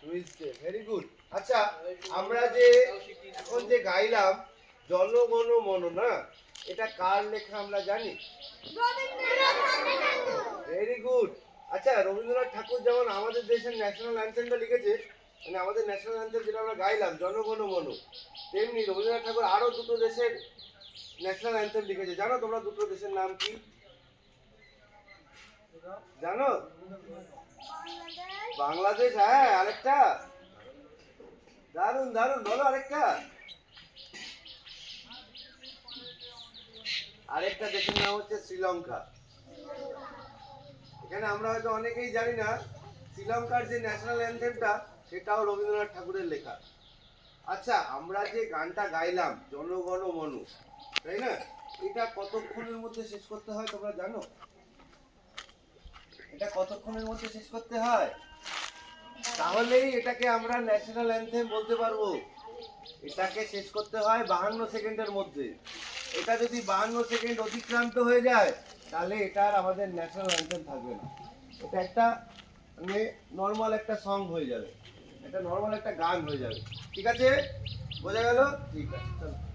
Tuesday very good আচ্ছা আমরা যে এখন যে গাইলাম জনগণ মন না? এটা কার লেখা আমরা জানি? ভেরি গুড আচ্ছা রবীন্দ্রনাথ ঠাকুর যেমন আমাদের দেশের ন্যাশনাল অ্যান্থেমটা লিখেছে মানে আমাদের ন্যাশনাল অ্যান্থেম যেটা আমরা গাইলাম জনগণ মন তেমনি রবীন্দ্রনাথ ঠাকুর আরও দুটো দেশের ন্যাশনাল অ্যান্থেম লিখেছে। জানো তোমরা দুটো দেশের নাম কি? জানো? বাংলাদেশ হ্যাঁ আরেকটা। দারুণ দারুণ বলো আরেকটা। আরেকটা দেশের নাম হচ্ছে শ্রীলঙ্কা। এখানে আমরা হয়তো অনেকেই জানি না, শ্রীলঙ্কার যে ন্যাশনাল অ্যান্থেমটা সেটাও রবীন্দ্রনাথ ঠাকুরের লেখা। আচ্ছা আমরা যে গানটা গাইলাম, জনগণ মনু, তাই না? এটা কতক্ষণের মধ্যে শেষ করতে হয় তোমরা জানো? এটা কতক্ষণের মধ্যে শেষ করতে হয়? তাহলেই এটাকে আমরা ন্যাশনাল অ্যান্থেম বলতে পারব। এটাকে শেষ করতে হয় বাহান্ন সেকেন্ডের মধ্যে। এটা যদি বাহান্ন সেকেন্ড অতিক্রান্ত হয়ে যায়, তাহলে এটা আর আমাদের ন্যাশনাল অ্যান্থেম থাকবে না। এটা একটা মানে নর্মাল একটা সং হয়ে যাবে। এটা নর্মাল একটা গান হয়ে যাবে। ঠিক আছে? বোঝা গেল? ঠিক আছে, চলো।